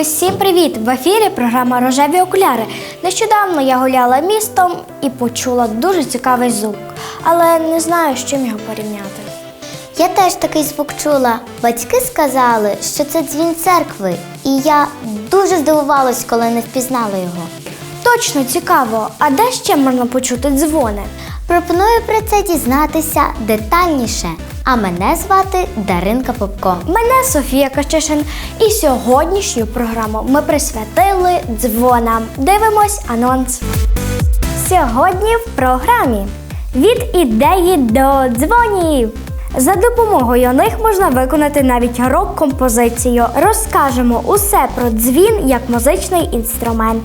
Усім привіт! В ефірі програма Рожеві окуляри. Нещодавно я гуляла містом і почула дуже цікавий звук, але не знаю, з чим його порівняти. Я теж такий звук чула. Батьки сказали, що це дзвін церкви, і я дуже здивувалась, коли не впізнала його. Точно цікаво, а де ще можна почути дзвони? Пропоную про це дізнатися детальніше. А мене звати Даринка Попко. Мене Софія Качишин, і сьогоднішню програму ми присвятили дзвонам. Дивимось анонс. Сьогодні в програмі від ідеї до дзвонів. За допомогою них можна виконати навіть рок-композицію. Розкажемо усе про дзвін як музичний інструмент.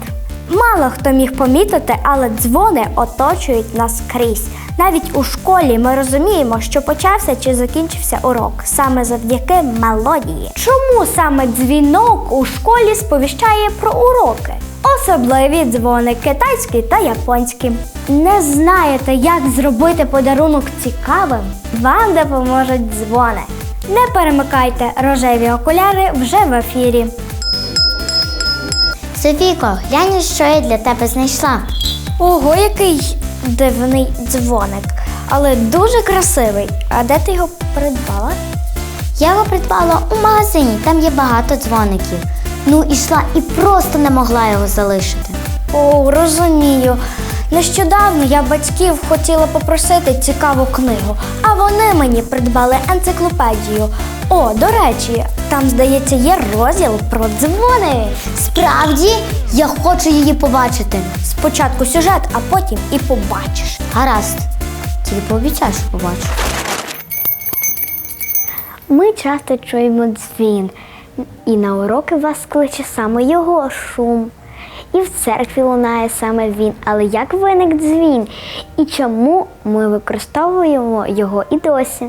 Мало хто міг помітити, але дзвони оточують нас скрізь. Навіть у школі ми розуміємо, що почався чи закінчився урок саме завдяки мелодії. Чому саме дзвінок у школі сповіщає про уроки? Особливі дзвони китайські та японські. Не знаєте, як зробити подарунок цікавим? Вам допоможуть дзвони. Не перемикайте рожеві окуляри вже в ефірі. Софійко, глянь, що я для тебе знайшла. Ого, який дивний дзвоник, але дуже красивий. А де ти його придбала? Я його придбала у магазині, там є багато дзвоників. Ну, ішла і просто не могла його залишити. О, розумію. Нещодавно я батьків хотіла попросити цікаву книгу, а вони мені придбали енциклопедію. О, до речі, там, здається, є розділ про дзвони. Справді, я хочу її побачити. Спочатку сюжет, а потім і побачиш. Гаразд, тільки пообіцяй, що побачу. Ми часто чуємо дзвін, і на уроки вас кличе саме його шум. І в церкві лунає саме він. Але як виник дзвін? І чому ми використовуємо його і досі?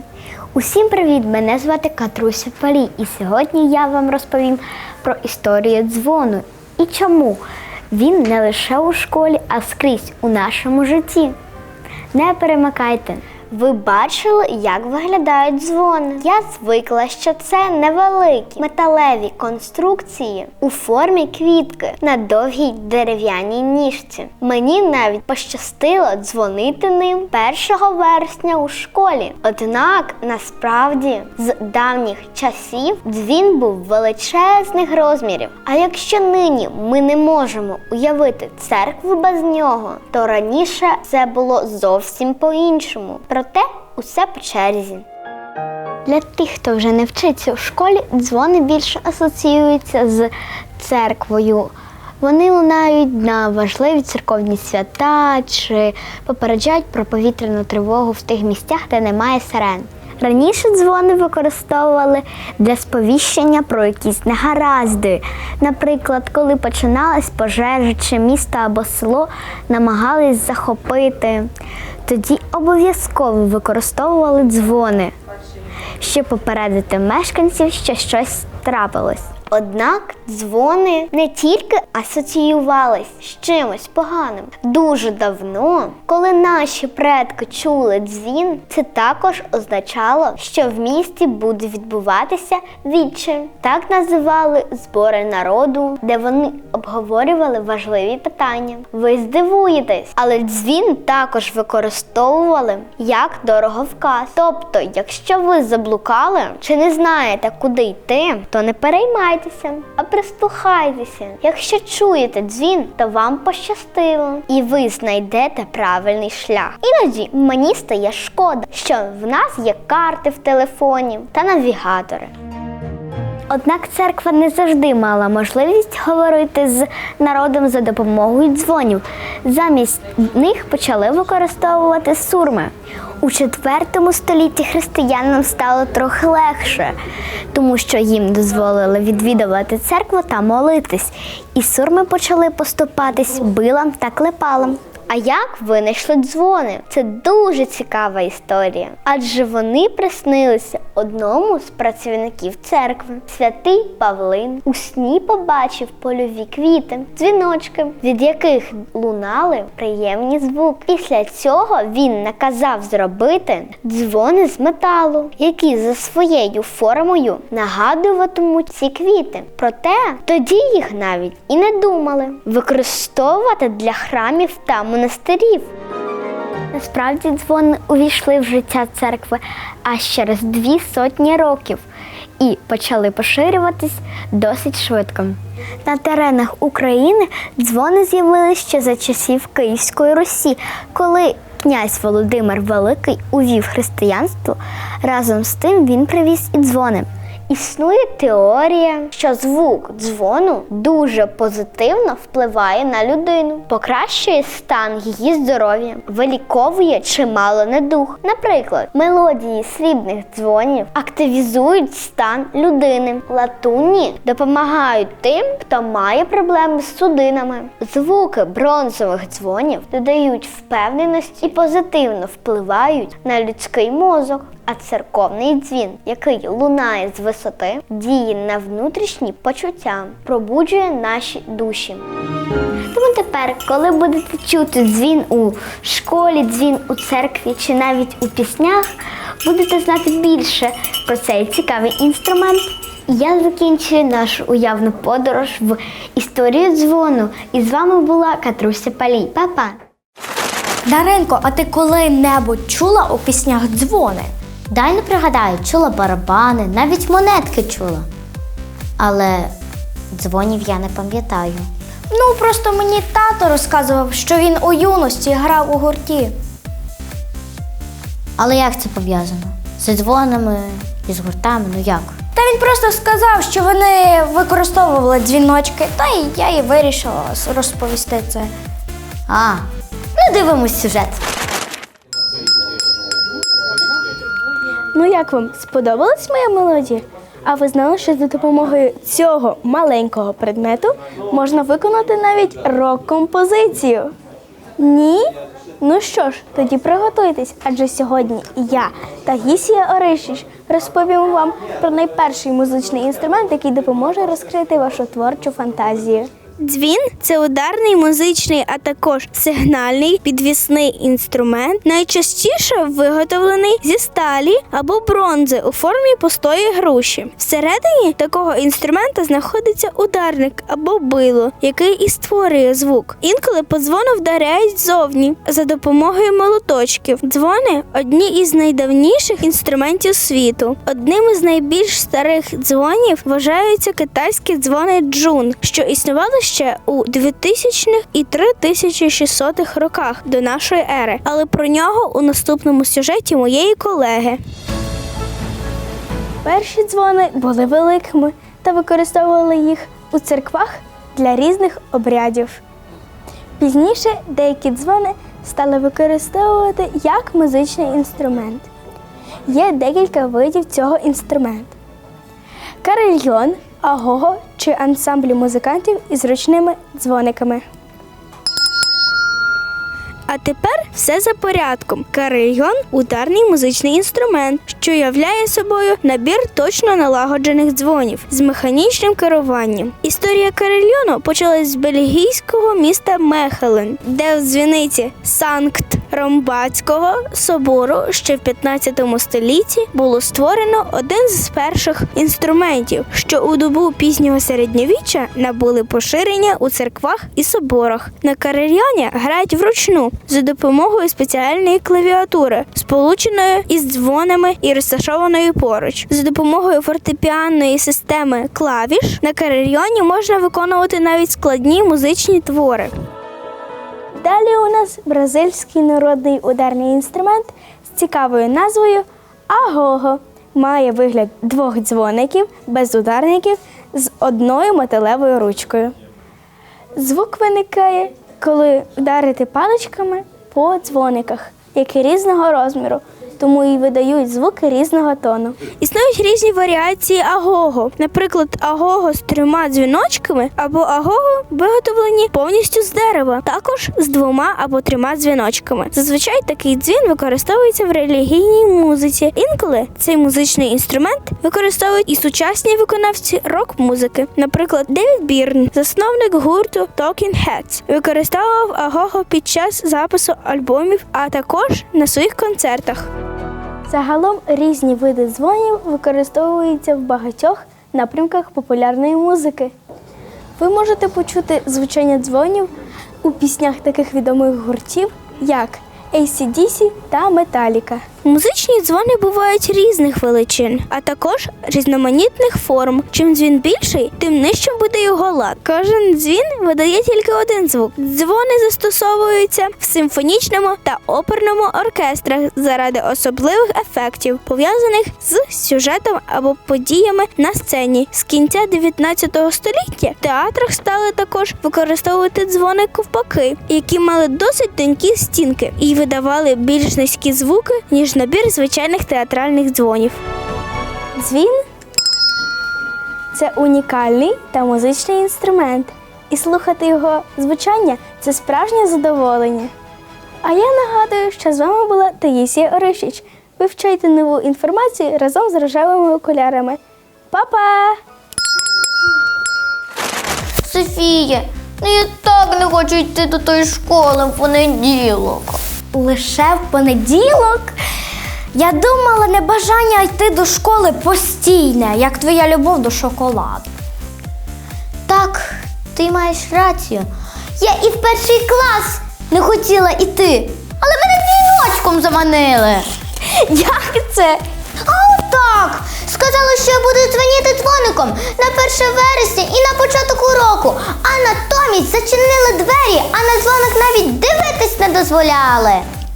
Усім привіт! Мене звати Катруся Палій, і сьогодні я вам розповім про історію дзвону і чому він не лише у школі, а скрізь у нашому житті. Не перемикайте. Ви бачили, як виглядають дзвони? Я звикла, що це невеликі металеві конструкції у формі квітки на довгій дерев'яній ніжці. Мені навіть пощастило дзвонити ним 1 вересня у школі. Однак насправді з давніх часів дзвін був величезних розмірів. А якщо нині ми не можемо уявити церкву без нього, то раніше це було зовсім по-іншому. Проте усе по черзі. Для тих, хто вже не вчиться у школі, дзвони більше асоціюються з церквою. Вони лунають на важливі церковні свята чи попереджають про повітряну тривогу в тих місцях, де немає сирен. Раніше дзвони використовували для сповіщення про якісь негаразди. Наприклад, коли починалась пожежа чи місто або село намагались захопити, тоді обов'язково використовували дзвони щоб попередити мешканців, що щось трапилось. Однак дзвони не тільки асоціювались з чимось поганим. Дуже давно, коли наші предки чули дзвін, це також означало, що в місті буде відбуватися віче. Так називали збори народу, де вони обговорювали важливі питання. Ви здивуєтесь, але дзвін також використовували як дороговказ. Тобто, якщо ви заблукали чи не знаєте, куди йти, то не переймайтеся, а прислухайтеся. Якщо чуєте дзвін, то вам пощастило, і ви знайдете правильний шлях. Іноді мені стає шкода, що в нас є карти в телефоні та навігатори. Однак церква не завжди мала можливість говорити з народом за допомогою дзвонів. Замість них почали використовувати сурми. У IV столітті християнам стало трохи легше, тому що їм дозволили відвідувати церкву та молитись, і сурми почали поступатись билам та клепалам. А як винайшли дзвони? Це дуже цікава історія. Адже вони приснилися одному з працівників церкви. Святий Павлин у сні побачив польові квіти, дзвіночки, від яких лунали приємні звуки. Після цього він наказав зробити дзвони з металу, які за своєю формою нагадуватимуть ці квіти. Проте тоді їх навіть і не думали використовувати для храмів та монастирів. Насправді дзвони увійшли в життя церкви аж через дві сотні років і почали поширюватись досить швидко. На теренах України дзвони з'явилися ще за часів Київської Русі, коли князь Володимир Великий увів християнство. Разом з тим він привіз і дзвони. Існує теорія, що звук дзвону дуже позитивно впливає на людину, покращує стан її здоров'я, виліковує чимало недуг. Наприклад, мелодії срібних дзвонів активізують стан людини. Латунні допомагають тим, хто має проблеми з судинами. Звуки бронзових дзвонів додають впевненості і позитивно впливають на людський мозок. А церковний дзвін, який лунає з висоти, діє на внутрішні почуття, пробуджує наші душі. Тому тепер, коли будете чути дзвін у школі, дзвін у церкві чи навіть у піснях, будете знати більше про цей цікавий інструмент. Я закінчую нашу уявну подорож в історію дзвону. І з вами була Катруся Палій. Па-па! Даринко, а ти коли-небудь чула у піснях дзвони? Дай не пригадаю, чула барабани, навіть монетки чула. Але дзвонів я не пам'ятаю. Ну, просто мені тато розказував, що він у юності грав у гурті. Але як це пов'язано? З дзвонами і з гуртами, ну як? Та він просто сказав, що вони використовували дзвіночки, та й я і вирішила розповісти це. А, ну дивимось сюжет. Ну як вам сподобалась моя мелодія? А ви знали, що за допомогою цього маленького предмету можна виконати навіть рок-композицію? Ні? Ну що ж, тоді приготуйтесь, адже сьогодні я та Гісія Оришіч розповімо вам про найперший музичний інструмент, який допоможе розкрити вашу творчу фантазію. Дзвін це ударний музичний, а також сигнальний підвісний інструмент, найчастіше виготовлений зі сталі або бронзи у формі пустої груші. Всередині такого інструмента знаходиться ударник або било, який і створює звук. Інколи по дзвону вдаряють ззовні за допомогою молоточків. Дзвони одні із найдавніших інструментів світу. Одним із найбільш старих дзвонів вважаються китайські дзвони джун, що існували ще у 2000-х і 3600-х роках до нашої ери. Але про нього у наступному сюжеті моєї колеги. Перші дзвони були великими та використовували їх у церквах для різних обрядів. Пізніше деякі дзвони стали використовувати як музичний інструмент. Є декілька видів цього інструменту: карельйон, агого чи ансамблі музикантів із ручними дзвониками. А тепер все за порядком. Карельйон ударний музичний інструмент, що являє собою набір точно налагоджених дзвонів з механічним керуванням. Історія карельйону почалась з бельгійського міста Мехелен, де в дзвіниці Санкт Ромбацького собору ще в 15 столітті було створено один з перших інструментів, що у добу пізнього середньовіччя набули поширення у церквах і соборах. На карельйоні грають вручну за допомогою спеціальної клавіатури, сполученої із дзвонами і розташованої поруч. За допомогою фортепіанної системи клавіш на карельйоні можна виконувати навіть складні музичні твори. Далі у нас бразильський народний ударний інструмент з цікавою назвою агого. Має вигляд двох дзвоників без ударників з одною металевою ручкою. Звук виникає, коли вдарити паличками по дзвониках, які різного розміру тому і видають звуки різного тону. Існують різні варіації агого. Наприклад, агого з трьома дзвіночками або агого виготовлені повністю з дерева, також з двома або трьома дзвіночками. Зазвичай такий дзвін використовується в релігійній музиці. Інколи цей музичний інструмент використовують і сучасні виконавці рок-музики. Наприклад, Девід Бірн, засновник гурту Talking Heads, використовував агого під час запису альбомів, а також на своїх концертах. Загалом різні види дзвонів використовуються в багатьох напрямках популярної музики. Ви можете почути звучання дзвонів у піснях таких відомих гуртів, як ACDC та Metallica. Музичні дзвони бувають різних величин, а також різноманітних форм. Чим дзвін більший, тим нижчим буде його лад. Кожен дзвін видає тільки один звук. Дзвони застосовуються в симфонічному та оперному оркестрах заради особливих ефектів, пов'язаних з сюжетом або подіями на сцені. З кінця 19 століття в театрах стали також використовувати дзвони ковпаки, які мали досить тонкі стінки і видавали більш низькі звуки, ніж набір звичайних театральних дзвонів. Дзвін це унікальний та музичний інструмент, і слухати його звучання це справжнє задоволення. А я нагадую, що з вами була Таїсія Оришич. Вивчайте нову інформацію разом з рожевими окулярами. Па-па! Софія, ну я так не хочу йти до тої школи в понеділок. Лише в понеділок. Я думала, небажання йти до школи постійне, як твоя любов до шоколаду. Так, ти маєш рацію. Я і в перший клас не хотіла йти, але мене дзвіночком заманили. Як це? А отак! Сказали, що я буду дзвоніти дзвоником на 1 вересня і на початок уроку, а натомість зачинили двері, а на дзвоник навіть дивитись не дозволяли.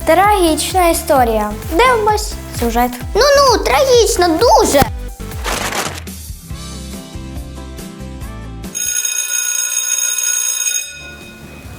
Трагічна історія. Дивимось сюжет. Ну ну, трагічно, дуже.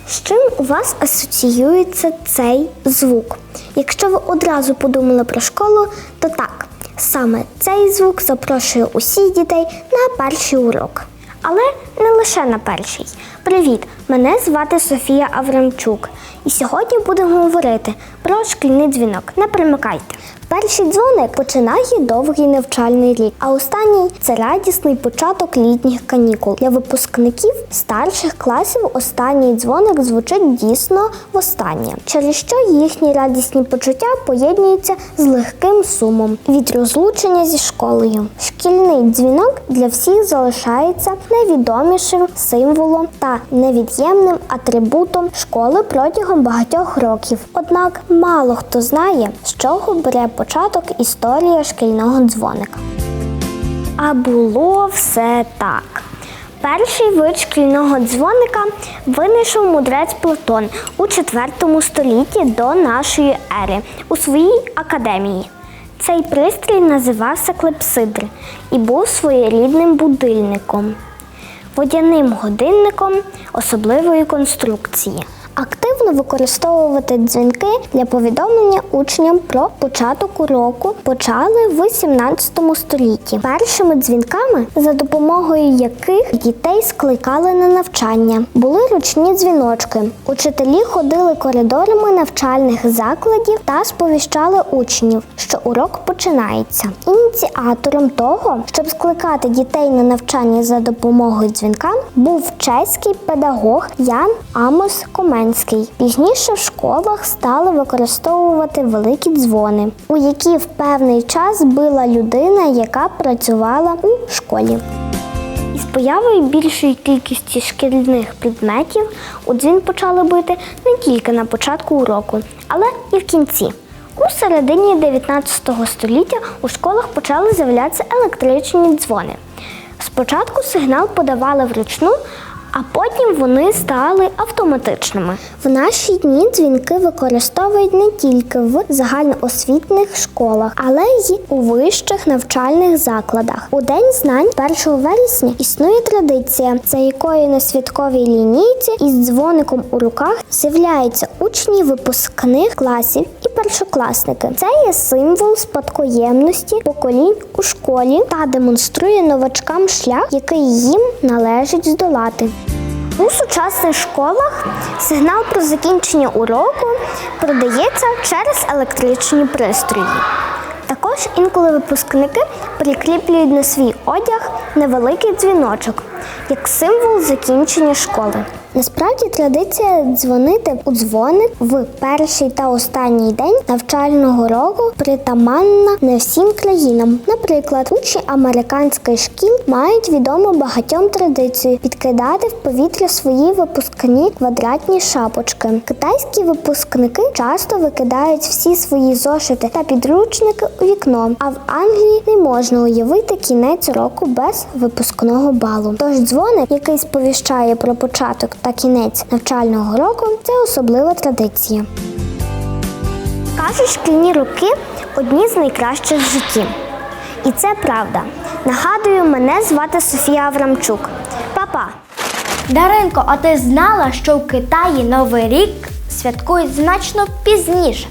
З чим у вас асоціюється цей звук? Якщо ви одразу подумали про школу, то так, саме цей звук запрошує усіх дітей на перший урок. Але не лише на перший. Привіт! Мене звати Софія Аврамчук. І сьогодні будемо говорити про шкільний дзвінок. Не примикайте. Перший дзвоник починає довгий навчальний рік, а останній це радісний початок літніх канікул. Для випускників старших класів останній дзвоник звучить дійсно востаннє, через що їхні радісні почуття поєднуються з легким сумом від розлучення зі школою. Шкільний дзвінок для всіх залишається найвідомішим символом та невід'ємним атрибутом школи протягом багатьох років. Однак мало хто знає, з чого бере початок історія шкільного дзвоника. А було все так. Перший вид шкільного дзвоника винайшов мудрець Платон у IV столітті до нашої ери у своїй академії. Цей пристрій називався клепсидр і був своєрідним будильником, водяним годинником особливої конструкції. Активно використовувати дзвінки для повідомлення учням про початок уроку почали в 17 столітті. Першими дзвінками, за допомогою яких дітей скликали на навчання, були ручні дзвіночки. Учителі ходили коридорами навчальних закладів та сповіщали учнів, що урок починається. Ініціатором того, щоб скликати дітей на навчання за допомогою дзвінка, був чеський педагог Ян Амос Коменський. Пізніше в школах стали використовувати великі дзвони, у які в певний час била людина, яка працювала у школі. Із появою більшої кількості шкільних предметів у дзвін почали бити не тільки на початку уроку, але і в кінці. У середині 19 століття у школах почали з'являтися електричні дзвони. Спочатку сигнал подавали вручну, а потім вони стали автоматичними. В наші дні дзвінки використовують не тільки в загальноосвітних школах, але й у вищих навчальних закладах. У День знань 1 вересня існує традиція, за якою на святковій лінійці із дзвоником у руках з'являються учні випускних класів і першокласники. Це є символ спадкоємності поколінь у школі та демонструє новачкам шлях, який їм належить здолати. У сучасних школах сигнал про закінчення уроку продається через електричні пристрої. Також інколи випускники прикріплюють на свій одяг невеликий дзвіночок як символ закінчення школи. Насправді традиція дзвонити у дзвоник в перший та останній день навчального року притаманна не всім країнам. Наприклад, учні американських шкіл мають відому багатьом традицію підкидати в повітря свої випускні квадратні шапочки. Китайські випускники часто викидають всі свої зошити та підручники у вікно. А в Англії не можна уявити кінець року без випускного балу. Тож дзвоник, який сповіщає про початок та кінець навчального року, це особлива традиція. Кажуть, шкільні роки одні з найкращих в житті. І це правда. Нагадую, мене звати Софія Аврамчук. Папа. Даринко, а ти знала, що в Китаї Новий рік святкують значно пізніше?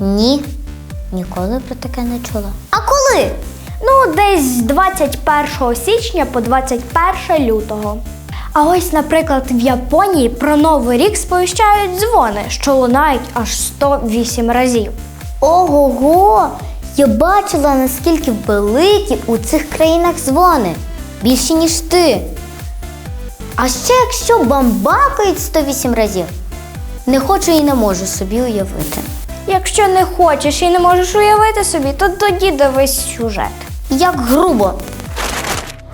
Ні, ніколи про таке не чула. А коли? Ну, десь з 21 січня по 21 лютого. А ось, наприклад, в Японії про Новий рік сповіщають дзвони, що лунають аж 108 разів. Ого-го! Я бачила, наскільки великі у цих країнах дзвони. Більше, ніж ти. А ще якщо бамбакають 108 разів. Не хочу і не можу собі уявити. Якщо не хочеш і не можеш уявити собі, то тоді дивись сюжет. Як грубо.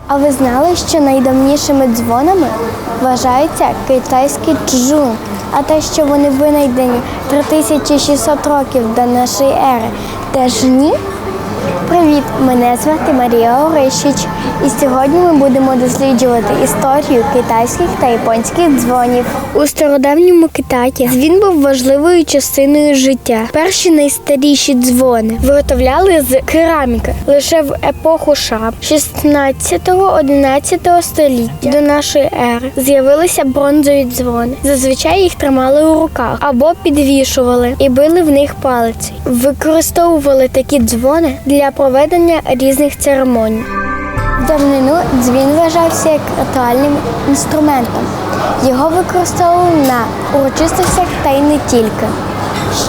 А ви знали, що найдавнішими дзвонами вважаються китайські чжун, а те, що вони винайдені 3600 років до нашої ери, теж ні? Привіт! Мене звати Марія Орищич, і сьогодні ми будемо досліджувати історію китайських та японських дзвонів. У стародавньому Китаї дзвін був важливою частиною життя. Перші найстаріші дзвони виготовляли з кераміки лише в епоху Ша 16-11 століття до нашої ери з'явилися бронзові дзвони. Зазвичай їх тримали у руках або підвішували і били в них палиці. Використовували такі дзвони для проведення різних церемоній. В давнину дзвін вважався як ритуальним інструментом. Його використовували на урочистостях та й не тільки.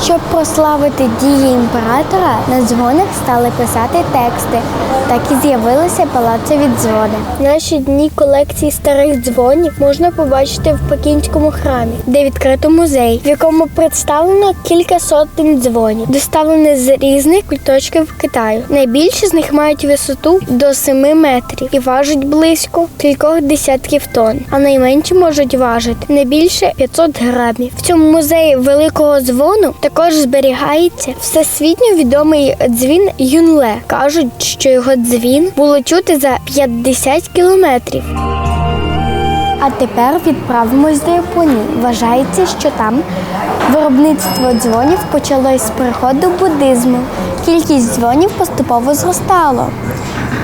Щоб прославити дії імператора, на дзвонах стали писати тексти. Так і з'явилися палацові дзвони. Наші дні колекції старих дзвонів можна побачити в Пекінському храмі, де відкрито музей, в якому представлено кілька сотень дзвонів, доставлені з різних куточків Китаю. Найбільші з них мають висоту до 7 метрів і важать близько кількох десятків тонн, а найменші можуть важити не більше 500 грамів. В цьому музеї великого дзвону також зберігається всесвітньо відомий дзвін Юнле. Кажуть, що його дзвін було чути за 50 кілометрів. А тепер відправимось до Японії. Вважається, що там виробництво дзвонів почалось з приходу буддизму. Кількість дзвонів поступово зростало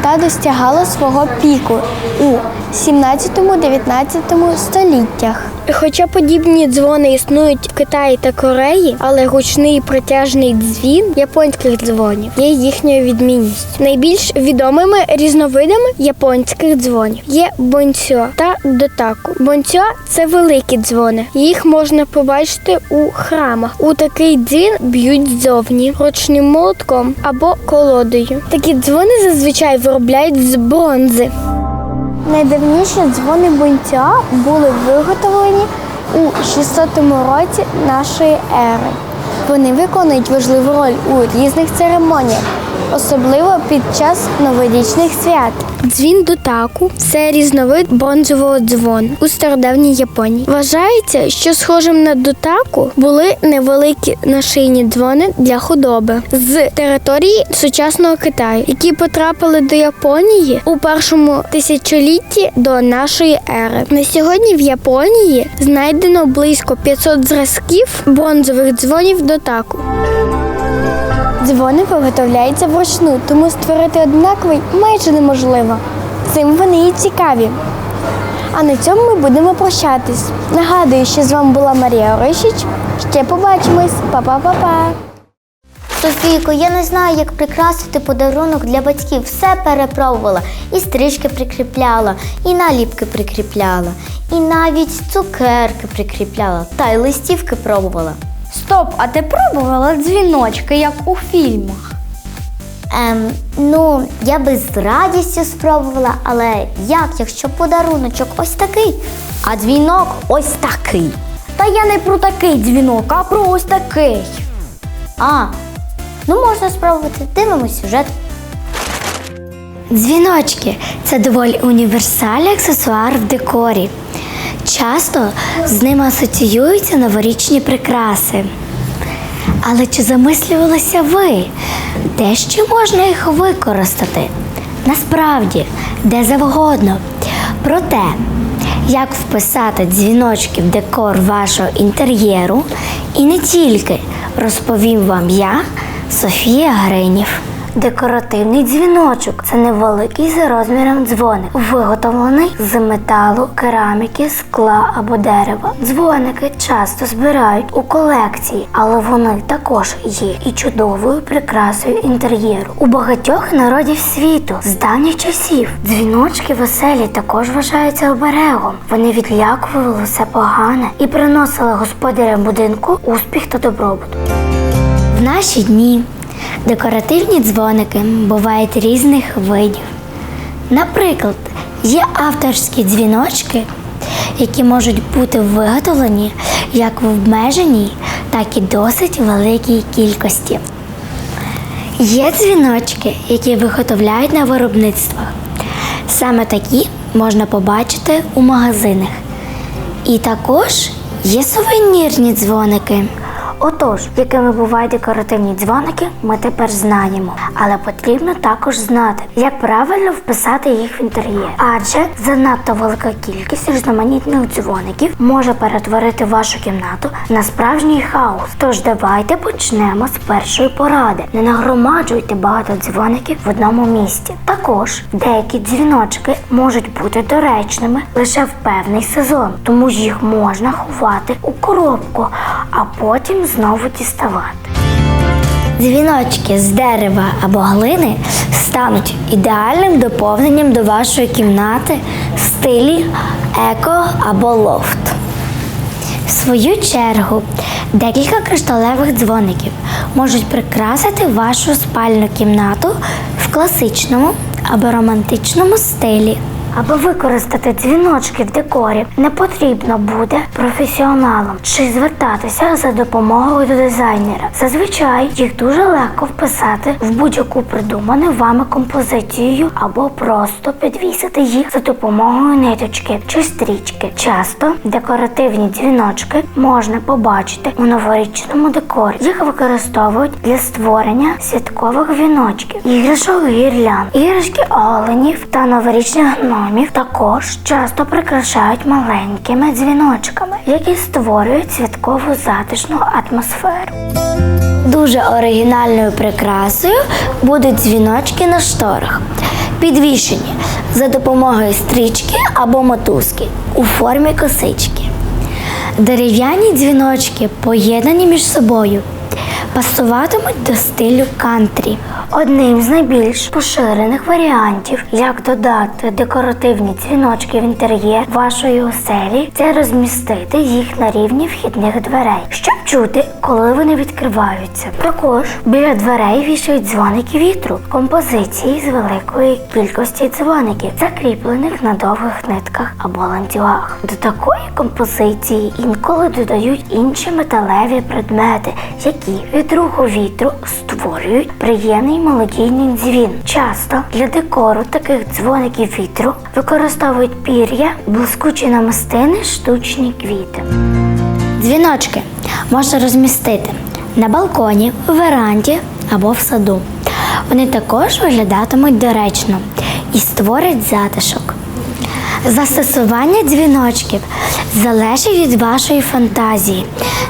та достягала свого піку у 17-19 століттях. Хоча подібні дзвони існують в Китаї та Кореї, але гучний протяжний дзвін японських дзвонів є їхньою відмінністю. Найбільш відомими різновидами японських дзвонів є бонсьо та дотаку. Бонсьо це великі дзвони. Їх можна побачити у храмах. У такий дзвін б'ють ззовні ручним молотком або колодою. Такі дзвони зазвичай виробляють з бронзи. Найдавніші дзвони бунця були виготовлені у 600 році нашої ери. Вони виконують важливу роль у різних церемоніях особливо під час новорічних свят. Дзвін дотаку це різновид бронзового дзвону у стародавній Японії. Вважається, що схожим на дотаку були невеликі нашийні дзвони для худоби з території сучасного Китаю, які потрапили до Японії у першому тисячолітті до нашої ери. На сьогодні в Японії знайдено близько 500 зразків бронзових дзвонів дотаку. Дзвони виготовляються вручну, тому створити однаковий майже неможливо. Цим вони і цікаві. А на цьому ми будемо прощатись. Нагадую, що з вами була Марія Орищич. Ще побачимось. Па-па-па-па. Софійко, я не знаю, як прикрасити подарунок для батьків. Все перепробувала. І стрічки прикріпляла, і наліпки прикріпляла, і навіть цукерки прикріпляла, та й листівки пробувала. Стоп, а ти пробувала дзвіночки, як у фільмах? Ем, ну, я би з радістю спробувала, але як, якщо подаруночок ось такий, а дзвінок ось такий. Та я не про такий дзвінок, а про ось такий. А, ну можна спробувати. Дивимось сюжет. Дзвіночки це доволі універсальний аксесуар в декорі. Часто з ними асоціюються новорічні прикраси. Але чи замислювалися ви, де ще можна їх використати? Насправді, де завгодно. Проте, як вписати дзвіночки в декор вашого інтер'єру, і не тільки розповім вам я, Софія Гринів. Декоративний дзвіночок це невеликий за розміром дзвоник, виготовлений з металу, кераміки, скла або дерева. Дзвоники часто збирають у колекції, але вони також є і чудовою прикрасою інтер'єру. У багатьох народів світу з давніх часів дзвіночки веселі також вважаються оберегом. Вони відлякували все погане і приносили господарям будинку успіх та добробут. В наші дні декоративні дзвоники бувають різних видів. Наприклад, є авторські дзвіночки, які можуть бути виготовлені як в обмеженій, так і досить великій кількості. Є дзвіночки, які виготовляють на виробництвах. Саме такі можна побачити у магазинах. І також є сувенірні дзвоники. Отож, якими бувають декоративні дзвоники, ми тепер знаємо. Але потрібно також знати, як правильно вписати їх в інтер'єр. Адже занадто велика кількість різноманітних дзвоників може перетворити вашу кімнату на справжній хаос. Тож давайте почнемо з першої поради. Не нагромаджуйте багато дзвоників в одному місці. Також деякі дзвіночки можуть бути доречними лише в певний сезон, тому ж їх можна ховати у коробку, а потім знову діставати. Дзвіночки з дерева або глини стануть ідеальним доповненням до вашої кімнати в стилі еко або лофт. В свою чергу, декілька кришталевих дзвоників можуть прикрасити вашу спальну кімнату в класичному або романтичному стилі. Аби використати дзвіночки в декорі, не потрібно буде професіоналам чи звертатися за допомогою до дизайнера. Зазвичай їх дуже легко вписати в будь-яку придуману вами композицію або просто підвісити їх за допомогою ниточки чи стрічки. Часто декоративні дзвіночки можна побачити у новорічному декорі. Їх використовують для створення святкових віночків, іграшок гірлянд, іграшки оленів та новорічних гномів також часто прикрашають маленькими дзвіночками, які створюють святкову затишну атмосферу. Дуже оригінальною прикрасою будуть дзвіночки на шторах, підвішені за допомогою стрічки або мотузки у формі косички. Дерев'яні дзвіночки поєднані між собою, пасуватимуть до стилю кантрі. Одним з найбільш поширених варіантів, як додати декоративні дзвіночки в інтер'єр вашої оселі, це розмістити їх на рівні вхідних дверей, щоб чути, коли вони відкриваються. Також біля дверей вішають дзвоники вітру, композиції з великої кількості дзвоників, закріплених на довгих нитках або ланцюгах. До такої композиції інколи додають інші металеві предмети, які від руху вітру створюють приємний мелодійний дзвін. Часто для декору таких дзвоників вітру використовують пір'я, блискучі намистини, штучні квіти. Дзвіночки можна розмістити на балконі, веранді або в саду. Вони також виглядатимуть доречно і створять затишок. Застосування дзвіночків залежить від вашої фантазії.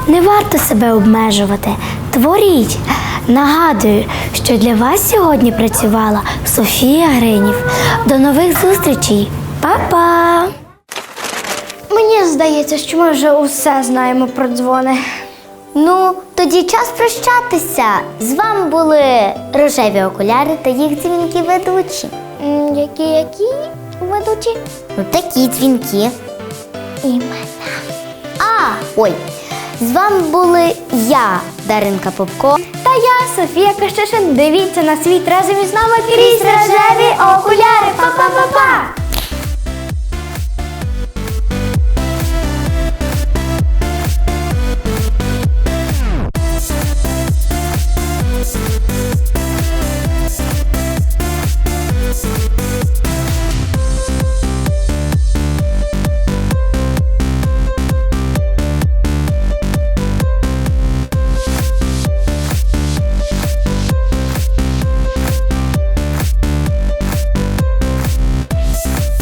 Не варто себе обмежувати. Творіть. Нагадую, що для вас сьогодні працювала Софія Гринів. До нових зустрічей. Па-па! Мені здається, що ми вже усе знаємо про дзвони. Ну, тоді час прощатися. З вами були рожеві окуляри та їх дзвінки ведучі. Які які ведучі? Ну, такі дзвінки. Імена. А, ой. З вами були я, Даринка Попко. Та я, Софія Кащишин. Дивіться на світ разом із нами крізь рожеві окуляри. Па-па-па-па!